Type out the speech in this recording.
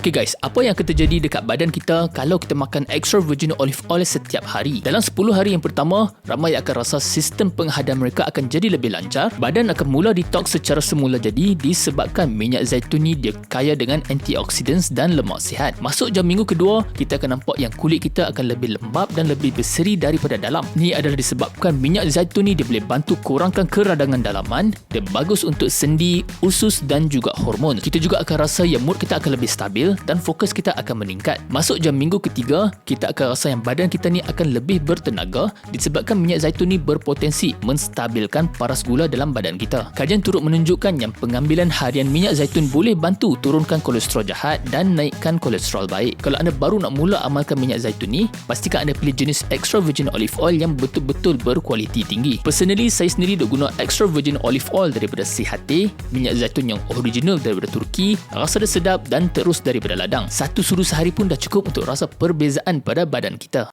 Okay guys, apa yang akan terjadi dekat badan kita kalau kita makan extra virgin olive oil setiap hari? Dalam 10 hari yang pertama, ramai akan rasa sistem penghadam mereka akan jadi lebih lancar. Badan akan mula detox secara semula jadi disebabkan minyak zaitun ni dia kaya dengan antioxidants dan lemak sihat. Masuk jam minggu kedua, kita akan nampak yang kulit kita akan lebih lembap dan lebih berseri daripada dalam. Ni adalah disebabkan minyak zaitun ni dia boleh bantu kurangkan keradangan dalaman, dia bagus untuk sendi, usus dan juga hormon. Kita juga akan rasa yang mood kita akan lebih stabil dan fokus kita akan meningkat. Masuk jam minggu ketiga, kita akan rasa yang badan kita ni akan lebih bertenaga disebabkan minyak zaitun ni berpotensi menstabilkan paras gula dalam badan kita. Kajian turut menunjukkan yang pengambilan harian minyak zaitun boleh bantu turunkan kolesterol jahat dan naikkan kolesterol baik. Kalau anda baru nak mula amalkan minyak zaitun ni, pastikan anda pilih jenis extra virgin olive oil yang betul-betul berkualiti tinggi. Personally, saya sendiri dah guna extra virgin olive oil daripada CHT, minyak zaitun yang original daripada Turki, rasa dia sedap dan terus daripada ladang. Satu sudu sehari pun dah cukup untuk rasa perbezaan pada badan kita.